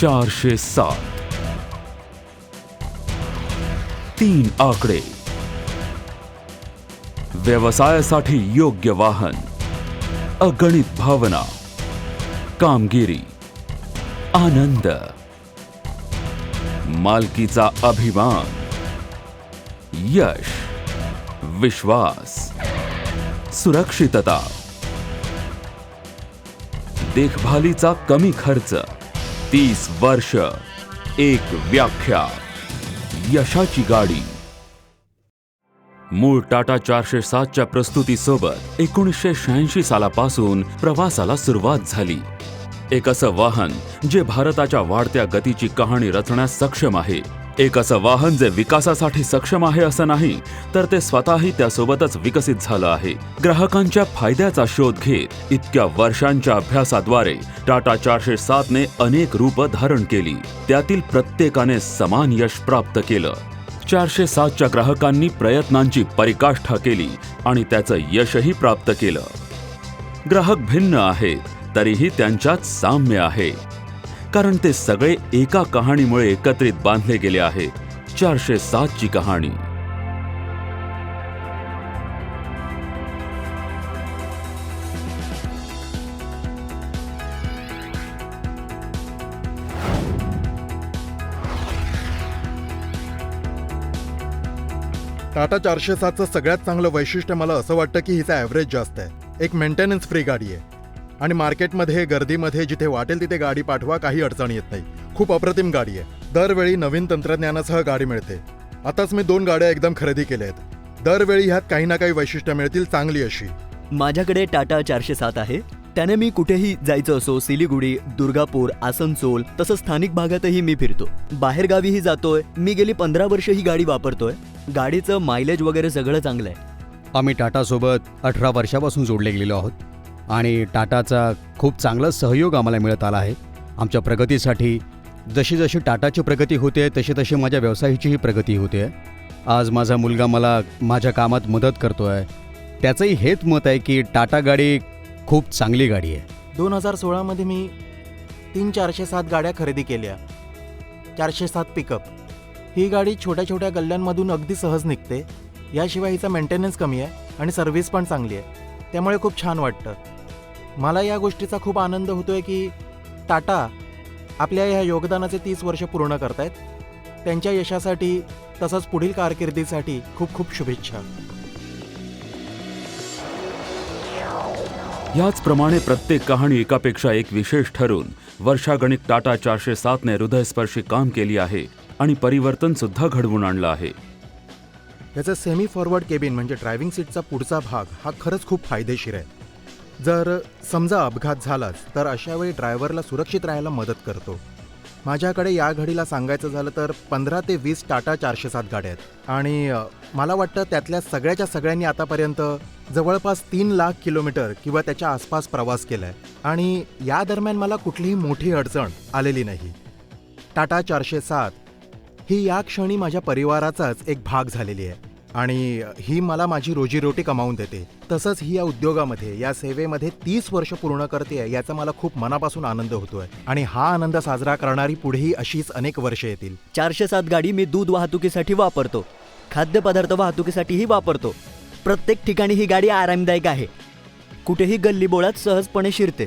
चारशे सात. तीन आकडे. व्यवसायासाठी योग्य वाहन. अगणित भावना. कामगिरी. आनंद. मालकीचा अभिमान. यश. विश्वास. सुरक्षितता. देखभालीचा कमी खर्च. तीस वर्ष एक व्याख्या यशाची गाडी. मूळ टाटा चारशे सातच्या प्रस्तुतीसोबत एकोणीसशे शहाऐंशी सालापासून प्रवासाला सुरुवात झाली. एक असं वाहन जे भारताच्या वाढत्या गतीची कहाणी रचण्यास सक्षम आहे. एक असं वाहन जे विकासासाठी सक्षम आहे असं नाही तर ते स्वतःही त्यासोबतच विकसित झालं आहे. ग्राहकांच्या फायद्याचा शोध घेत इतक्या वर्षांच्या अभ्यासाद्वारे टाटा चारशे सातने अनेक रूप धारण केली. त्यातील प्रत्येकाने समान यश प्राप्त केलं. चारशे सातच्या ग्राहकांनी प्रयत्नांची परिकाष्ठा केली आणि त्याचं यशही प्राप्त केलं. ग्राहक भिन्न आहेत तरीही त्यांच्यात साम्य आहे. कारण ते सगळे एका कहाणीमुळे एकत्रित बांधले गेले आहे. चारशे सातची कहाणी. टाटा चारशे सातचं सगळ्यात चांगलं वैशिष्ट्य मला असं वाटतं की हिचा ॲव्हरेज जास्त आहे. एक मेंटेनन्स फ्री गाडी आहे. आणि मार्केटमध्ये गर्दीमध्ये जिथे वाटेल तिथे गाडी पाठवा काही अडचण येत नाही. खूप अप्रतिम गाडी आहे. दरवेळी नवीन तंत्रज्ञानासह गाडी मिळते. आताच मी दोन गाड्या एकदम खरेदी केल्या आहेत. दरवेळी ह्यात काही ना काही वैशिष्ट्य मिळतील चांगली अशी. माझ्याकडे टाटा चारशे सात आहे. त्याने मी कुठेही जायचं असो सिलिगुडी दुर्गापूर आसनसोल तसंच स्थानिक भागातही मी फिरतो. बाहेरगावीही जातोय. मी गेली पंधरा वर्ष ही गाडी वापरतोय. गाडीचं मायलेज वगैरे सगळं चांगलं आहे आम्ही टाटासोबत अठरा वर्षापासून जोडले गेलेलो आहोत. आणि टाटाचा खूप चांगला सहयोग आम्हाला मिळत आला आहे. आमच्या प्रगतीसाठी जशी जशी टाटाची प्रगती होते तशी तशी माझ्या व्यवसायाचीही प्रगती होते. आज माझा मुलगा मला माझ्या कामात मदत करतो आहे त्याचंही हेच मत आहे की टाटा गाडी खूप चांगली गाडी आहे. दोन हजार सोळामध्ये मी तीन चारशे सात गाड्या खरेदी केल्या. चारशे सात पिकअप. ही गाडी छोट्या छोट्या गल्ल्यांमधून अगदी सहज निघते. याशिवाय हिचा मेंटेनन्स कमी आहे आणि सर्व्हिस पण चांगली आहे. त्यामुळे खूप छान वाटतं. मला या गोष्टीचा खूप आनंद होतोय की टाटा आपल्या ह्या योगदानाचे तीस वर्ष पूर्ण करतायत. त्यांच्या यशासाठी तसंच पुढील कारकिर्दीसाठी खूप खूप शुभेच्छा. याचप्रमाणे प्रत्येक कहाणी एकापेक्षा एक विशेष ठरून वर्षागणिक टाटा चारशे सातने हृदयस्पर्शी काम केली आहे आणि परिवर्तन सुद्धा घडवून आणलं आहे. याचं सेमी फॉरवर्ड केबिन म्हणजे ड्रायव्हिंग सीटचा पुढचा भाग हा खरंच खूप फायदेशीर आहे. जर समजा अपघात झालाच तर अशा वेळी ड्रायव्हरला सुरक्षित राहायला मदत करतो. माझ्याकडे या घडीला सांगायचं झालं तर पंधरा ते वीस टाटा चारशे सात गाड्या आहेत. आणि मला वाटतं त्यातल्या सगळ्याच्या सगळ्यांनी आतापर्यंत जवळपास तीन लाख किलोमीटर किंवा त्याच्या आसपास प्रवास केला आहे आणि या दरम्यान मला कुठलीही मोठी अडचण आलेली नाही. टाटा चारशे सात ही या क्षणी माझ्या परिवाराचाच एक भाग झालेली आहे. आणि ही मला माझी रोजीरोटी कमावून देते. तसंच ही या उद्योगामध्ये या सेवेमध्ये तीस वर्ष पूर्ण करते याचा मला खूप मनापासून आनंद होतोय. आणि हा आनंद साजरा करणारी पुढेही अशीच अनेक वर्ष येतील. चारशे सात गाडी मी दूध वाहतुकीसाठी वापरतो. खाद्यपदार्थ वाहतुकीसाठीही वापरतो. प्रत्येक ठिकाणी ही गाडी आरामदायक आहे. कुठेही गल्लीबोळात सहजपणे शिरते.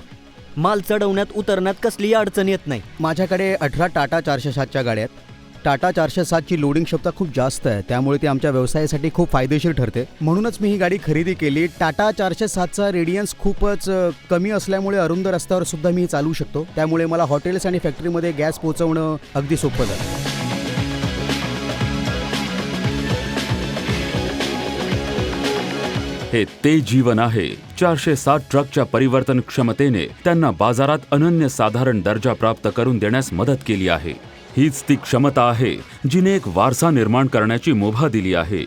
माल चढवण्यात उतरण्यात कसलीही अडचण येत नाही. माझ्याकडे अठरा टाटा चारशे सातच्या गाड्या आहेत. टाटा चारशे सातची लोडिंग क्षमता खूप जास्त आहे. त्यामुळे ती आमच्या व्यवसायासाठी खूप फायदेशीर ठरते. म्हणूनच मी ही गाडी खरेदी केली. टाटा चारशे सातचा रेडियन्स खूपच कमी असल्यामुळे अरुंद रस्त्यावर सुद्धा मी चालू शकतो. त्यामुळे मला हॉटेल्स आणि फॅक्टरीमध्ये गॅस पोहोचवणं अगदी सोपं झालं हे ते जीवन आहे. चारशे सात ट्रकच्या परिवर्तन क्षमतेने त्यांना बाजारात अनन्य साधारण दर्जा प्राप्त करून देण्यास मदत केली आहे. हीच ती क्षमता आहे जिने एक वारसा निर्माण करण्याची मुभा दिली आहे.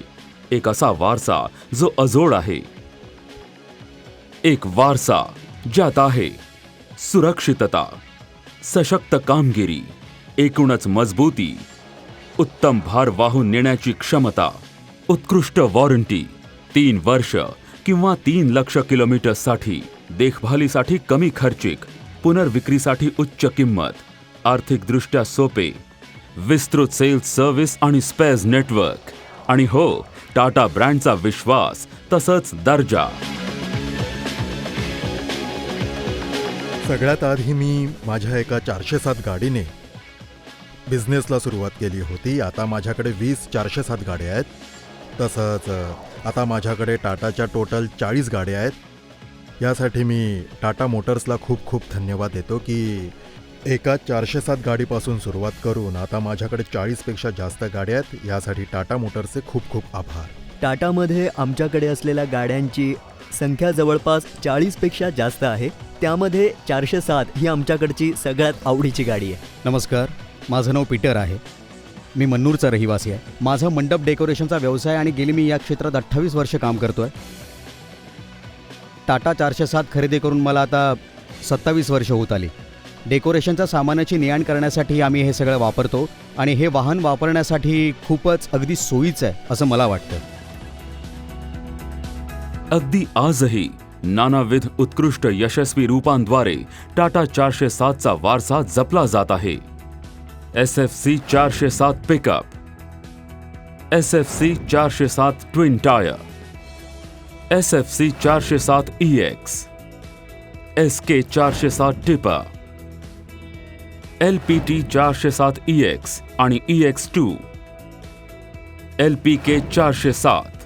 एक असा वारसा जो अजोड आहे. एक वारसा ज्यात आहे सुरक्षितता सशक्त कामगिरी एकूणच मजबूती उत्तम भार वाहून नेण्याची क्षमता उत्कृष्ट वॉरंटी तीन वर्ष किंवा तीन लक्ष किलोमीटर्ससाठी देखभालीसाठी कमी खर्चिक पुनर्विक्रीसाठी उच्च किंमत आर्थिकदृष्ट्या सोपे. विस्तृत सेल्स सर्व्हिस आणि स्पेअर्स नेटवर्क आणि हो टाटा ब्रँडचा विश्वास तसंच दर्जा. सगळ्यात आधी मी माझ्या एका चारशे सात गाडीने बिझनेसला सुरुवात केली होती. आता माझ्याकडे वीस चारशे सात गाड्या आहेत. तसंच आता माझ्याकडे टाटाच्या टोटल चाळीस गाड्या आहेत. यासाठी मी टाटा मोटर्सला खूप खूप धन्यवाद देतो की एका चारशे सात गाडीपासून सुरुवात करून आता माझ्याकडे चाळीसपेक्षा जास्त गाड्या आहेत. यासाठी टाटा मोटर्सचे खूप खूप आभार. टाटामध्ये आमच्याकडे असलेल्या गाड्यांची संख्या जवळपास चाळीसपेक्षा जास्त आहे. त्यामध्ये चारशे सात ही आमच्याकडची सगळ्यात आवडीची गाडी आहे. नमस्कार माझं नाव पीटर आहे. मी मन्नूरचा रहिवासी आहे. माझा मंडप डेकोरेशनचा व्यवसाय आणि गेली मी या क्षेत्रात अठ्ठावीस वर्ष काम करतो आहे टाटा चारशे सात खरेदी करून मला आता सत्तावीस वर्ष होत आली. डेकोरेशनच्या सामानाची ने आण करण्यासाठी आम्ही हे सगळं वापरतो आणि हे वाहन वापरण्यासाठी खूपच अगदी सोयीचं आहे असं मला वाटतं. अगदी आजही नानाविध उत्कृष्ट यशस्वी रूपांद्वारे टाटा चारशे सातचा वारसा जपला जात आहे. एस एफ सी चारशे सात पिकअप. एस एफ सी चारशे सात twin tyre. S F C चारशे सात ई एक्स. एस के चारशे सात टिपर. एल पी टी चारशे सात ई एक्स आणि E X two. L P K चारशे सात.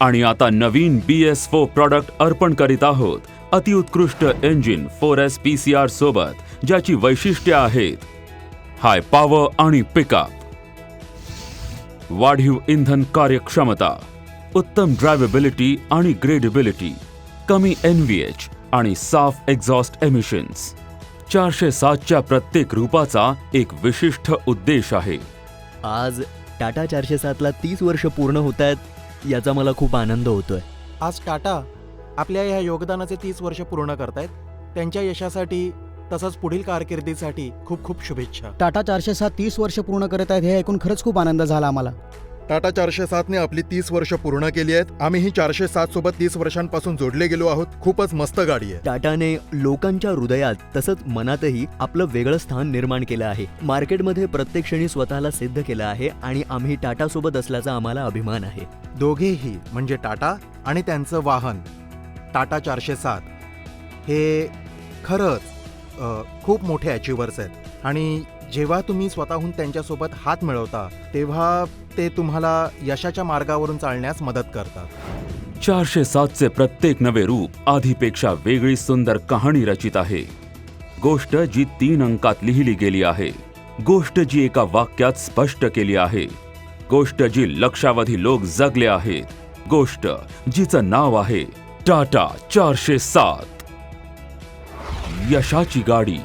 आणि आता नवीन बी एस फोर प्रॉडक्ट अर्पण करीत आहोत. अतिउत्कृष्ट engine four S P C R सोबत ज्याची वैशिष्ट्ये आहेत. हाय पॉवर आणि पिकअप वाढीव इंधन कार्यक्षमता. उत्तम ड्रायव्हेबिलिटी आणि ग्रेडेबिलिटी कमी एन व्ही एच आणि साफ एक्झॉस्ट एमिशन्स चारशे सातच्या प्रत्येक रूपाचा एक विशिष्ट उद्देश आहे. आज टाटा चारशे सातला तीस वर्ष पूर्ण होत आहेत याचा मला खूप आनंद होतोय. आज टाटा आपल्या ह्या योगदानाचे तीस वर्ष पूर्ण करतायत. त्यांच्या यशासाठी तसंच पुढील कारकिर्दीसाठी खूप खूप शुभेच्छा. टाटा चारशे सात तीस वर्ष पूर्ण करत आहेत हे ऐकून खरंच खूप आनंद झाला आम्हाला. टाटा चारशे सातने आपली तीस वर्ष पूर्ण केली आहेत. आम्हीही चारशे सात सोबत तीस वर्षांपासून जोडले गेलो आहोत. खूपच मस्त गाडी आहे. टाटाने लोकांच्या हृदयात तसंच मनातही आपलं वेगळं स्थान निर्माण केलं आहे. मार्केटमध्ये प्रत्येक क्षणी स्वतःला सिद्ध केलं आहे आणि आम्ही टाटा सोबत असल्याचा आम्हाला अभिमान आहे. दोघेही म्हणजे टाटा आणि त्यांचं वाहन टाटा चारशे सात हे खरंच खूप मोठे अचिव्हर्स आहेत. आणि जेव्हा तुम्ही स्वतःहून त्यांच्यासोबत हात मिळवता तेव्हा ते तुम्हाला यशाच्या मार्गावरून चालण्यास मदत करतात. चारशे सातचे प्रत्येक नवे रूप आधीपेक्षा वेगळी सुंदर कहाणी रचित आहे. गोष्ट जी तीन अंकात लिहिली गेली आहे. गोष्ट जी एका वाक्यात स्पष्ट केली आहे. गोष्ट जी लक्षावधी लोक जगले आहेत. गोष्ट जिचं नाव आहे टाटा चारशे सात. यशाची गाडी.